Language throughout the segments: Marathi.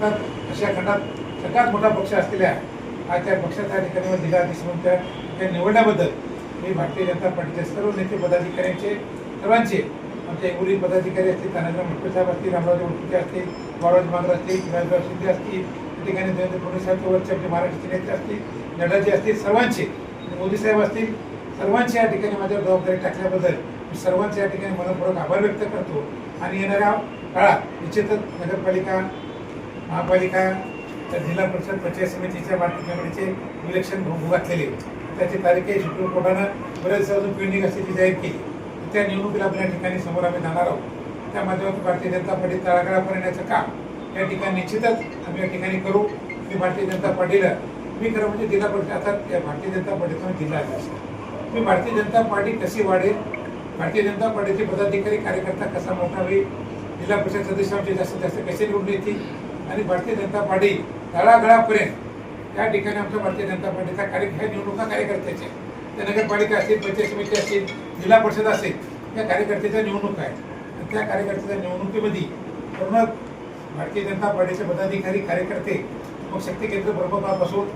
तर अशा खंडात सगळ्यात मोठा पक्ष असलेल्या आज त्या पक्षाच्या ठिकाणी जिल्हा म्हणून त्या ठिकाणी निवडण्याबद्दल मी भारतीय जनता पार्टीचे सर्व नेते पदाधिकाऱ्यांचे सर्वांचे आमचे उरी पदाधिकारी असतील तानाजी मुटके साहेब असतील रामराजे मुटके असतील बाळाजी मांगर असतील शिवाजीराव शिंदे असतील त्या ठिकाणी देवेंद्र फडणवीस साहेब वरचे आमचे महाराष्ट्राचे नेते असतील नड्डाजी असतील सर्वांचे मोदी साहेब असतील सर्वांचे या ठिकाणी माझ्या जबाबदारी टाकल्याबद्दल मी सर्वांचे या ठिकाणी मनपूर्वक आभार व्यक्त करतो. आणि येणाऱ्या काळात निश्चितच नगरपालिका महापालिका तर जिल्हा परिषद पंचायत समितीच्या वार्षिक निवडीचे इलेक्शन घातलेले. त्याची तारीख सुप्रीम कोर्टानं. बरेच अजून पेंडिंग असल्याची जाहीर केली. त्या निवडणुकीला आपल्या ठिकाणी समोर आम्ही जाणार आहोत. त्या माध्यमातून भारतीय जनता पार्टी तळागाळापर्यंत येण्याचं काम या ठिकाणी निश्चितच आम्ही या ठिकाणी करू. मी भारतीय जनता पार्टीला मी खरं म्हणजे जिल्हा परिषद अर्थात या भारतीय जनता पार्टीचा जिल्हा अध्यक्ष मी भारतीय जनता पार्टी कशी वाढेल? भारतीय जनता पार्टीचे पदाधिकारी कार्यकर्ता कसा मोठा होईल? जिल्हा परिषद सदस्यांचे जास्तीत जास्त कसे निवडून येतील? आणि भारतीय जनता पार्टी तळागळापर्यंत त्या ठिकाणी आमच्या भारतीय जनता पार्टीचा कार्य ह्या निवडणुका कार्यकर्त्याच्या त्या नगरपालिका असतील पंचायत समिती असतील जिल्हा परिषद असेल त्या कार्यकर्त्याच्या निवडणूक आहेत. आणि त्या कार्यकर्त्याच्या निवडणुकीमध्ये पूर्ण भारतीय जनता पार्टीचे पदाधिकारी कार्यकर्ते मग शक्ती केंद्र प्रमुखापासून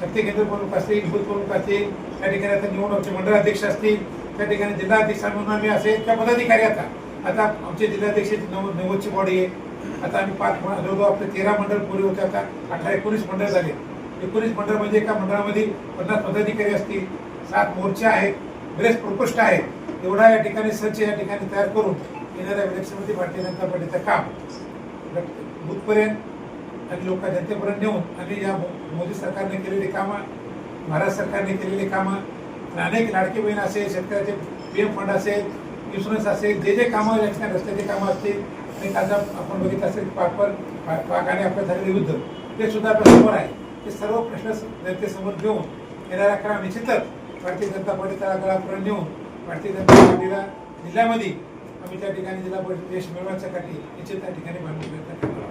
शक्ती केंद्र प्रमुख असतील बूथ प्रमुख असतील त्या ठिकाणी आता निवडणूकचे मंडळ अध्यक्ष असतील त्या ठिकाणी जिल्हाध्यक्ष म्हणून आम्ही असेल त्या पदाधिकारी आता. आता आमचे जिल्हाध्यक्ष नव नव्वदची बॉडी आहे. आता आम्ही पाच जवळजवळ आपले तेरा मंडळ पुरे होते आता अठरा एकोणीस मंडळ झाले. एकोणीस मंडळ म्हणजे एका मंडळामध्ये पन्नास पदाधिकारी असतील सात मोर्चे आहेत बरेच प्रकोष्ठ आहेत. एवढा या ठिकाणी संच या ठिकाणी तयार करून येणाऱ्या इलेक्शनमध्ये भारतीय जनता पार्टीचं काम बुथपर्यंत आणि लोक जनतेपर्यंत नेऊन आणि या मो- मोदी सरकारने केलेली कामं भारत सरकारने केलेली कामं अनेक लाडकी बहीण असेल शेतकऱ्याचे पी एम फंड असेल इन्शुरन्स असेल जे जे कामं या ठिकाणी रस्त्याचे कामं असतील आणि आता आपण बघितलं असेल पाकपर पा- आणि आपल्या झालेले युद्ध ते सुद्धा आपल्यासमोर आहे. ते सर्व प्रश्न जनतेसमोर घेऊन येणाऱ्या काळात निश्चितच. भारतीय जनता पार्टीचा तळागाळापर्यंत नेऊन भारतीय जनता पार्टीला जिल्ह्यामध्ये आम्ही त्या ठिकाणी जिल्हा परिषद यश मिळवण्यासाठी निश्चित त्या ठिकाणी बांधून प्रयत्न करणार